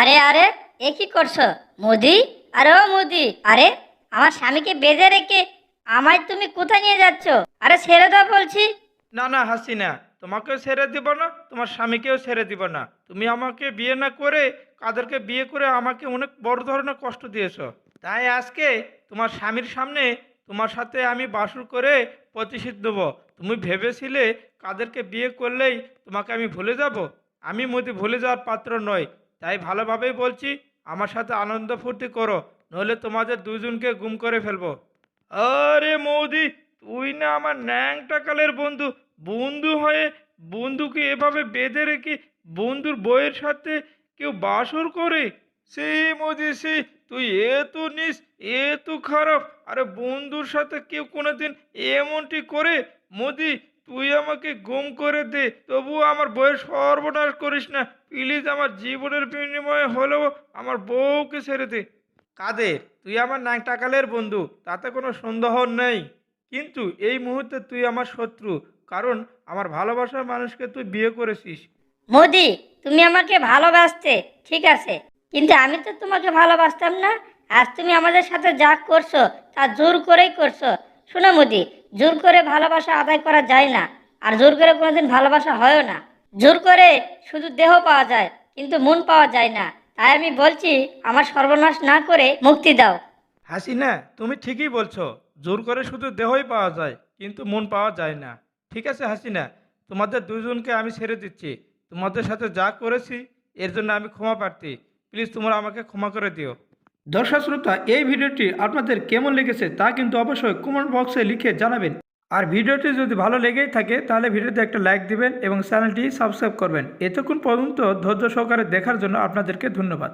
আরে আরে, এ কি করছ? মোদি? আরে ও মোদি, আরে, আমার স্বামীকে বেঁধে রেখে আমায় তুমি কোথায় নিয়ে যাচ্ছ? আরে, ছেড়ে দাও বলছি। না না, হাসিনা, তোমাকেও ছেড়ে দিব না, তোমার স্বামীকেও ছেড়ে দিব না। তুমি আমাকে বিয়ে না করে, কাদেরকে বিয়ে করে আমাকে অনেক বড় ধরনের কষ্ট দিয়েছ। তাই আজকে তোমার স্বামীর সামনে তোমার সাথে আমি বাসুর করে প্রতিশোধ দেবো তুমি ভেবেছিলে কাদেরকে বিয়ে করলেই তোমাকে আমি ভুলে যাব? আমি মোদি ভুলে যাওয়ার পাত্র নই। তাই ভালোভাবেই বলছি, আমার সাথে আনন্দ ফুর্তি করো, নইলে তোমাদের দুজনকে গুম করে ফেলব। আরে মৌদি, তুই না আমার ন্যাংটা কালের বন্ধু। বন্ধু হয়ে বন্ধুকে এভাবে বেঁধে রেখে বন্ধুর বইয়ের সাথে কেউ বাসর করে? সে মোদি, সে, তুই এত নিস, এত খারাপ। আরে বন্ধুর সাথে কেউ কোনোদিন এমনটি করে? মোদি তুই আমাকে গুম করে দে তবুও আমার বইয়ের সর্বনাশ করিস না। প্লিজ আমার জীবনের বিনিময়ে হলেও আমার বউকে ছেড়ে দে। কাদের? তুই আমার নাক টাকালের বন্ধু, তাতে কোনো সন্দেহ নেই। কিন্তু এই মুহূর্তে তুই আমার শত্রু, কারণ আমার ভালোবাসার মানুষকে তুই বিয়ে করেছিস। মোদি, তুমি আমাকে ভালোবাসতে, ঠিক আছে। কিন্তু আমি তো তোমাকে ভালোবাসতাম না। আজ তুমি আমাদের সাথে যা করছ, তা জোর করেই করছ। শোনো মোদি, জোর করে ভালোবাসা আদায় করা যায় না, আর জোর করে কোনোদিন ভালোবাসা হয়ও না। জোর করে শুধু দেহ পাওয়া যায়, কিন্তু মন পাওয়া যায় না। তাই আমি বলছি, আমার সর্বনাশ না করে মুক্তি দাও। হাসিনা, তুমি ঠিকই বলছো, জোর করে শুধু দেহই পাওয়া যায়, কিন্তু মন পাওয়া যায় না। ঠিক আছে হাসিনা, তোমাদের দুজনকে আমি ছেড়ে দিচ্ছি। তোমাদের সাথে যা করেছি, এর জন্য আমি ক্ষমা প্রার্থী। প্লিজ তোমরা আমাকে ক্ষমা করে দিও। দর্শক শ্রোতা, এই ভিডিওটি আপনাদের কেমন লেগেছে তা কিন্তু অবশ্যই কমেন্ট বক্সে লিখে জানাবেন। আর ভিডিওটি যদি ভালো লেগেই থাকে, তাহলে ভিডিওতে একটা লাইক দিবেন এবং চ্যানেলটি সাবস্ক্রাইব করবেন। এতক্ষণ পর্যন্ত ধৈর্য সহকারে দেখার জন্য আপনাদেরকে ধন্যবাদ।